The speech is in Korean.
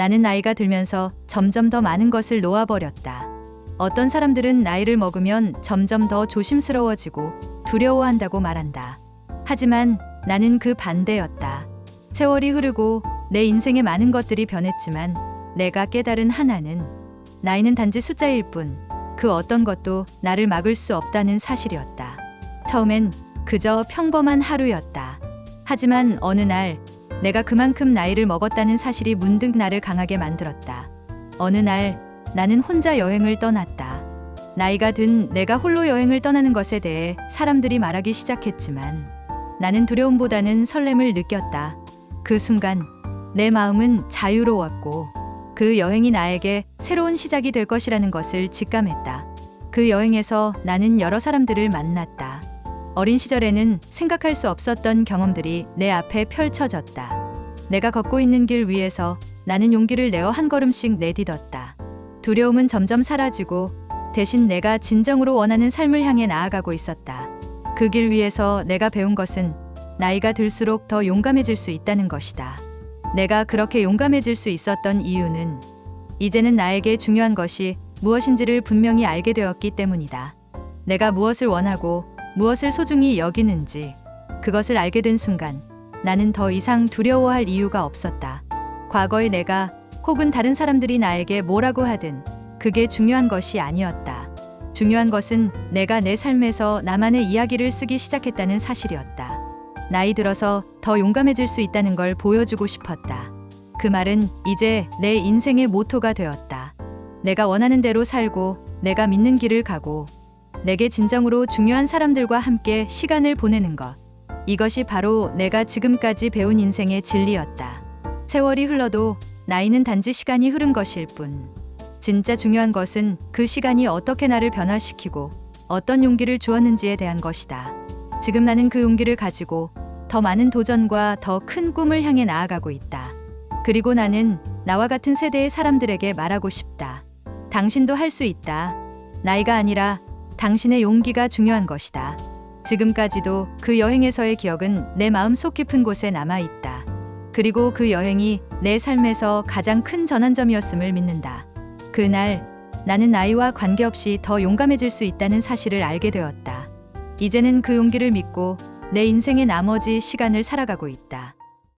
나는 나이가 들면서 점점 더 많은 것을 놓아버렸다. 어떤 사람들은 나이를 먹으면 점점 더 조심스러워지고 두려워한다고 말한다. 하지만 나는 그 반대였다. 세월이 흐르고 내 인생의 많은 것들이 변했지만 내가 깨달은 하나는 나이는 단지 숫자일 뿐 그 어떤 것도 나를 막을 수 없다는 사실이었다. 처음엔 그저 평범한 하루였다. 하지만 어느 날 내가 그만큼 나이를 먹었다는 사실이 문득 나를 강하게 만들었다. 어느 날 나는 혼자 여행을 떠났다. 나이가 든 내가 홀로 여행을 떠나는 것에 대해 사람들이 말하기 시작했지만 나는 두려움보다는 설렘을 느꼈다. 그 순간 내 마음은 자유로웠고 그 여행이 나에게 새로운 시작이 될 것이라는 것을 직감했다. 그 여행에서 나는 여러 사람들을 만났다. 어린 시절에는 생각할 수 없었던 경험들이 내 앞에 펼쳐졌다. 내가 걷고 있는 길 위에서 나는 용기를 내어 한 걸음씩 내딛었다. 두려움은 점점 사라지고 대신 내가 진정으로 원하는 삶을 향해 나아가고 있었다. 그 길 위에서 내가 배운 것은 나이가 들수록 더 용감해질 수 있다는 것이다. 내가 그렇게 용감해질 수 있었던 이유는 이제는 나에게 중요한 것이 무엇인지를 분명히 알게 되었기 때문이다. 내가 무엇을 원하고 무엇을 소중히 여기는지 그것을 알게 된 순간 나는 더 이상 두려워할 이유가 없었다. 과거의 내가 혹은 다른 사람들이 나에게 뭐라고 하든 그게 중요한 것이 아니었다. 중요한 것은 내가 내 삶에서 나만의 이야기를 쓰기 시작했다는 사실이었다. 나이 들어서 더 용감해질 수 있다는 걸 보여주고 싶었다. 그 말은 이제 내 인생의 모토가 되었다. 내가 원하는 대로 살고 내가 믿는 길을 가고 내게 진정으로 중요한 사람들과 함께 시간을 보내는 것. 이것이 바로 내가 지금까지 배운 인생의 진리였다. 세월이 흘러도 나이는 단지 시간이 흐른 것일 뿐. 진짜 중요한 것은 그 시간이 어떻게 나를 변화시키고 어떤 용기를 주었는지에 대한 것이다. 지금 나는 그 용기를 가지고 더 많은 도전과 더 큰 꿈을 향해 나아가고 있다. 그리고 나는 나와 같은 세대의 사람들에게 말하고 싶다. 당신도 할 수 있다. 나이가 아니라 당신의 용기가 중요한 것이다. 지금까지도 그 여행에서의 기억은 내 마음 속 깊은 곳에 남아 있다. 그리고 그 여행이 내 삶에서 가장 큰 전환점이었음을 믿는다. 그날 나는 나이와 관계없이 더 용감해질 수 있다는 사실을 알게 되었다. 이제는 그 용기를 믿고 내 인생의 나머지 시간을 살아가고 있다.